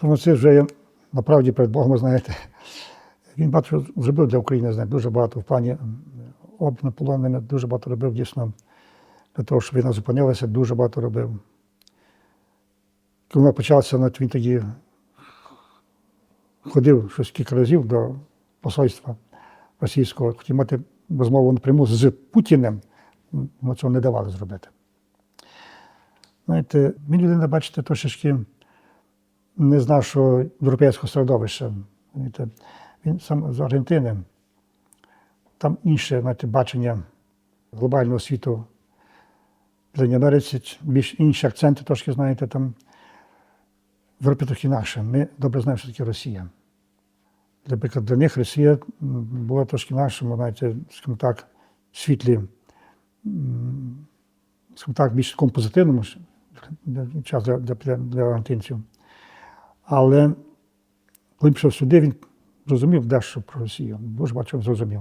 про це вже направді перед Богом, знаєте. Він багато зробив для України, знає, дуже багато в плані обміну полоненими, дуже багато робив дійсно для того, щоб війна зупинилася, дуже багато робив. Коли вона почалася, навіть він тоді ходив щось кілька разів до посольства російського, хотів мати розмову напряму з Путіним, але цього не давали зробити. Знаєте, він людина, бачите, трошечки не з нашого європейського середовища. Він сам з Аргентини. Там інше знаєте, бачення глобального світу Південній Америці, більш інші акценти трошки, знаєте, там в Європі трохи інакше. Ми добре знаємо, що таке Росія. Наприклад, для них Росія була трошки нашому, знаєте, скажімо так, світлі, скажімо так, більш такому час для, для, для, для аргентинців. Але коли пішов сюди, він зрозумів дещо про Росію, дуже бачив, зрозумів.